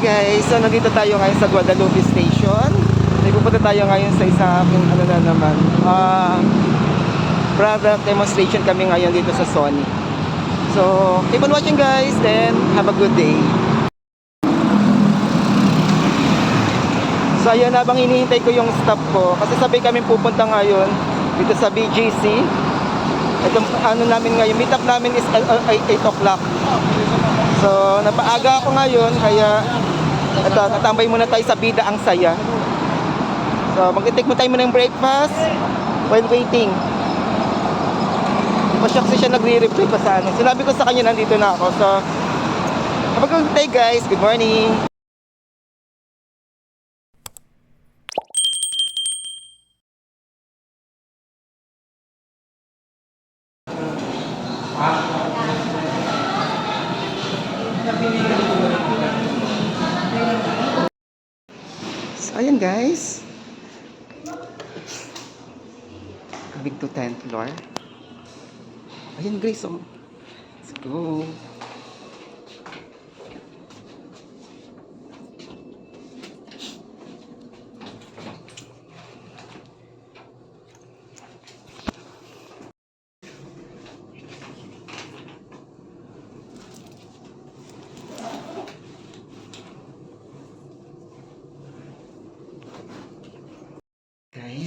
guys, so nandito tayo ngayon sa Guadalupe Station. May pupunta tayo ngayon sa isa aking ano na naman. Ah, product demonstration kami ngayon dito sa Sony. So, keep on watching guys, then have a good day. So ayun, habang hinihintay ko yung stop ko, kasi sabay kami pupunta ngayon dito sa BGC. Itong ano namin ngayon, meet up namin is uh, uh, 8 o'clock. So, napaaga ako ngayon, kaya ito, natambay muna tayo sa Bida Ang Saya. So, mag-take mo tayo muna ng breakfast while waiting. Masyak siya nagre-reply pa sa ano. Sinabi ko sa kanya, nandito na ako. So, good day guys. Good morning. Ayan guys. Big to 10th floor. Ayan Grace, oh. Let's go.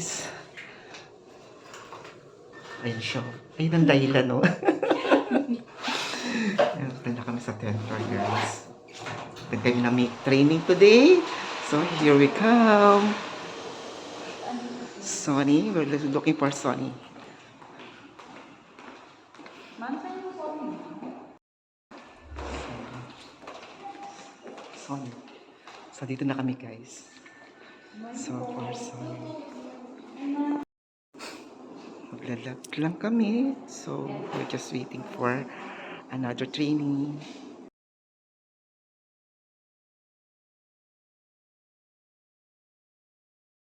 Guys. Ayun siya. Ayun ang dahilan, no? Ayun, na kami sa 10th floor, guys. Then kami na make training today. So, here we come. Sony. We're looking for Sony. Sony. So, dito na kami, guys. So, for Sony. Maglalab lang kami. So, we're just waiting for another training.